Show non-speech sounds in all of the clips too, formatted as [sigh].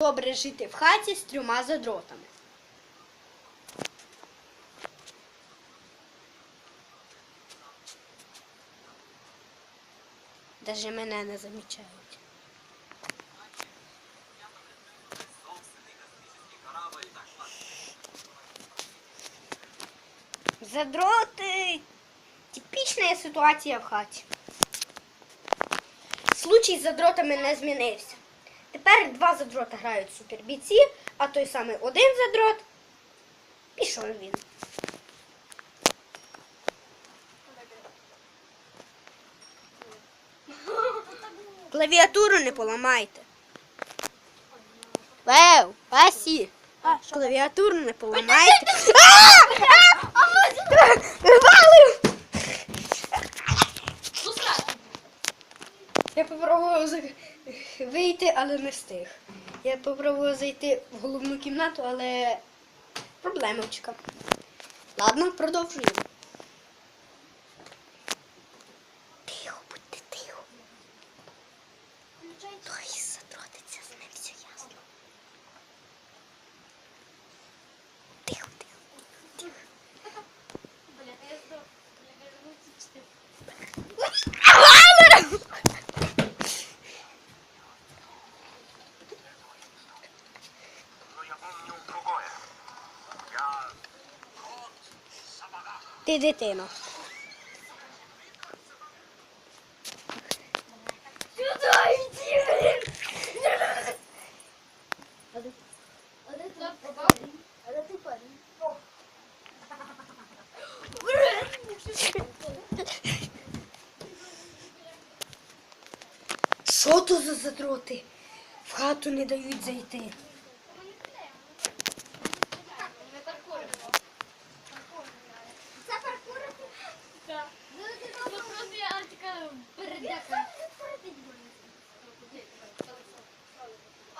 Добре жити в хаті з трьома задротами. Даже мене не замічають. Задроти. Типічна ситуація в хаті. Случай з задротами не змінився. Тепер два задрота грають супербійці, а той самий один задрот пішов він. Клавіатуру не поламайте. Лев, Васі, клавіатуру не поламайте. Валив! Я попробував за- вийти, але не встиг. Я спробував зайти в головну кімнату, але проблемочка. Ладно, продовжуємо. Ти дитина. Що то за задроти? В хату не дають зайти. Це паркурити? Так. Ну, просто я така передяка.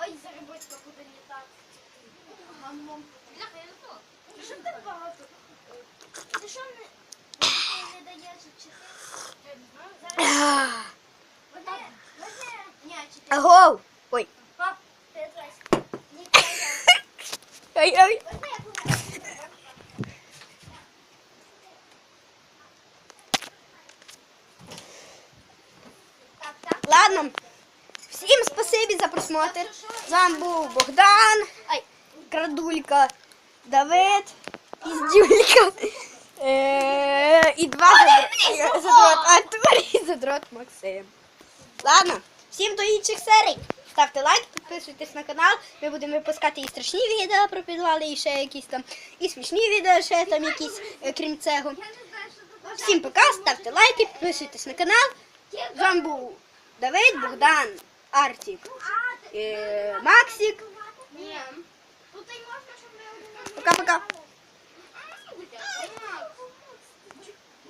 Ой, зарибочка буде не так. Мам, Бляха, я не то. Ти що так багато? Ти що не, не даєш чи ти? Я не знаю. Зараз. А, Вони, вони, ні, чи ти? Агов! Ой. Пап, ти трась. Ні, я. Ай-ай. Можна я помогу? Так, так. Ладно. Всім спасибі за просмотр. З вами був Богдан, ай, Крадулька, Давид, Піздюлька. І два задро- задрот Артур і [laughs] задрот Максим. Ладно, всім до інших серій. Ставте лайк, підписуйтесь на канал. Ми будемо випускати і страшні відео про підвали, і ще якісь там, і смішні відео, ще там якісь, е, крім цього. Всім пока, ставте лайки, підписуйтесь на канал. З вами був Давид, Богдан, Артік, е, Максик. Ні.